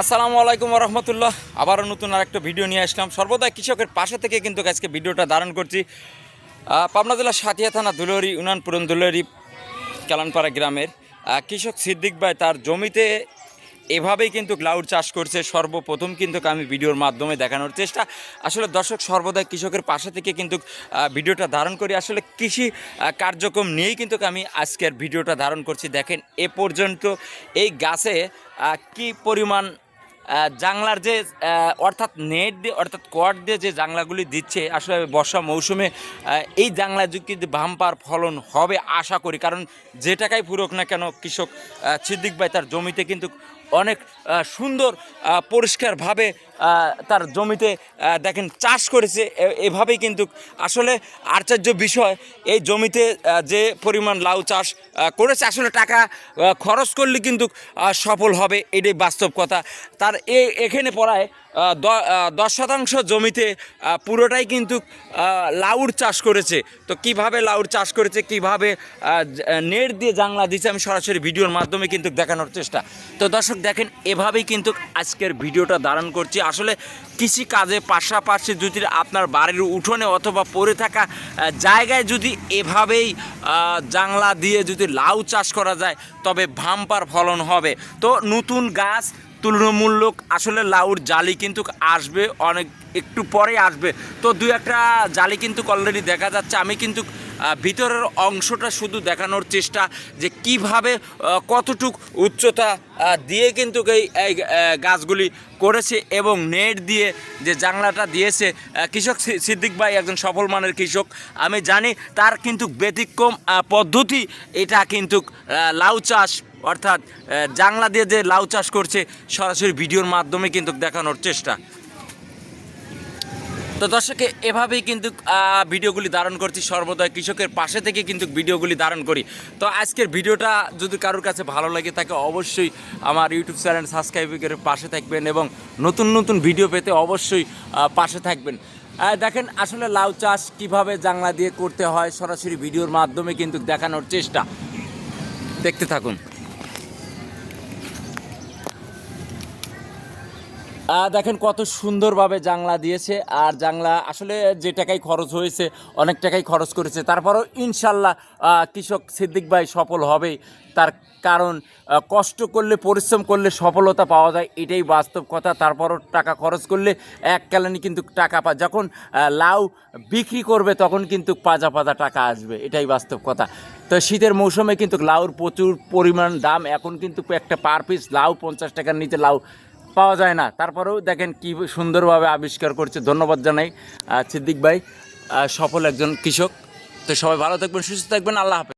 আসসালামু আলাইকুম রহমতুল্লাহ। আবারও নতুন আরেকটা ভিডিও নিয়ে আসলাম। সর্বদা কৃষকের পাশে থেকে কিন্তু আজকে ভিডিওটা ধারণ করছি। পাবনা জেলার সাথিয়া থানা দুলরি উনানপুরন দুলরি কালানপাড়া গ্রামের। কৃষক সিদ্দিক ভাই তার জমিতে এভাবেই কিন্তু ক্লাউড চাষ করছে। সর্বপ্রথম কিন্তু আমি ভিডিওর মাধ্যমে দেখানোর চেষ্টা। আসলে দর্শক সর্বদাই কৃষকের পাশে থেকে কিন্তু ভিডিওটা ধারণ করি। আসলে কৃষি কার্যক্রম নিয়েই কিন্তু আমি আজকের ভিডিওটা ধারণ করছি। দেখেন, এ পর্যন্ত এই গাছে কি পরিমাণ জাংলার যে অর্থাৎ নেট দিয়ে, অর্থাৎ কট দিয়ে যে জাংলাগুলি দিচ্ছে, আসলে বর্ষা মৌসুমে এই জাংলা যদি বাম্পার ফলন হবে, আশা করি। কারণ যে টাকাই ফুরুক না কেন, কৃষক সিদ্দিক ভাই তার জমিতে কিন্তু অনেক সুন্দর পরিষ্কারভাবে তার জমিতে দেখেন চাষ করেছে। এভাবেই কিন্তু আসলে আশ্চর্য বিষয়, এই জমিতে যে পরিমাণ লাউ চাষ করেছে, আসলে টাকা খরচ করলে কিন্তু সফল হবে, এটাই বাস্তব কথা। তার এ, এখানে পড়ায় দশ শতাংশ জমিতে পুরোটাই কিন্তু লাউর চাষ করেছে। তো কীভাবে লাউর চাষ করেছে, কীভাবে নেট দিয়ে জাংলা দিচ্ছে আমি সরাসরি ভিডিওর মাধ্যমে কিন্তু দেখানোর চেষ্টা। তো দর্শক দেখেন, এভাবেই কিন্তু আজকের ভিডিওটা ধারণ করছি। আসলে কৃষি কাজে পাশাপাশি যদি আপনার বাড়ির উঠোনে অথবা পড়ে থাকা জায়গায় যদি এভাবেই জাংলা দিয়ে যদি লাউ চাষ করা যায়, তবে ভাম্পার ফলন হবে। তো নতুন গাছ তুলনামূলক আসলে লাউর জালি কিন্তু আসবে, অনেক, একটু পরে আসবে। তো দুই একটা জালি কিন্তু অলরেডি দেখা যাচ্ছে। আমি কিন্তু ভিতরের অংশটা শুধু দেখানোর চেষ্টা যে কীভাবে কতটুক উচ্চতা দিয়ে কিন্তু এই গাছগুলি করেছে এবং নেট দিয়ে যে জাংলাটা দিয়েছে কৃষক সিদ্দিক ভাই একজন সফল মানের কৃষক, আমি জানি তার কিন্তু ব্যতিক্রম পদ্ধতি এটা কিন্তু লাউ চাষ, অর্থাৎ জাংলা দিয়ে যে লাউ চাষ করছে, সরাসরি ভিডিওর মাধ্যমে কিন্তু দেখানোর চেষ্টা। তো দর্শকে, এভাবেই কিন্তু ভিডিওগুলি ধারণ করছি। সর্বদা কৃষকের পাশে থেকে কিন্তু ভিডিওগুলি ধারণ করি। তো আজকের ভিডিওটা যদি কারোর কাছে ভালো লাগে, তাকে অবশ্যই আমার ইউটিউব চ্যানেল সাবস্ক্রাইব করে পাশে থাকবেন এবং নতুন নতুন ভিডিও পেতে অবশ্যই পাশে থাকবেন। দেখেন, আসলে লাউ চাষ কীভাবে জাংলা দিয়ে করতে হয়, সরাসরি ভিডিওর মাধ্যমে কিন্তু দেখানোর চেষ্টা। দেখতে থাকুন। দেখেন কত সুন্দরভাবে জাংলা দিয়েছে। আর জাংলা আসলে যে টাকাই খরচ হয়েছে, অনেক টাকাই খরচ করেছে, তারপরও ইনশাল্লাহ কৃষক সিদ্দিক ভাই সফল হবেই। তার কারণ কষ্ট করলে, পরিশ্রম করলে সফলতা পাওয়া যায়, এটাই বাস্তব কথা। তারপরও টাকা খরচ করলে এক কালানি কিন্তু টাকা পা যখন লাউ বিক্রি করবে, তখন কিন্তু পাজা পাজা টাকা আসবে, এটাই বাস্তব কথা। তো শীতের মৌসুমে কিন্তু লাউর প্রচুর পরিমাণ দাম, এখন কিন্তু একটা পার পিস লাউ পঞ্চাশ টাকার নিচে লাউ পাওয়া যায় না। তারপরেও দেখেন কি সুন্দরভাবে আবিষ্কার করছে। ধন্যবাদ জানাই সিদ্দিক ভাই সফল একজন কৃষক। তো সবাই ভালো থাকবেন, সুস্থ থাকবেন। আল্লাহ হাফেজ।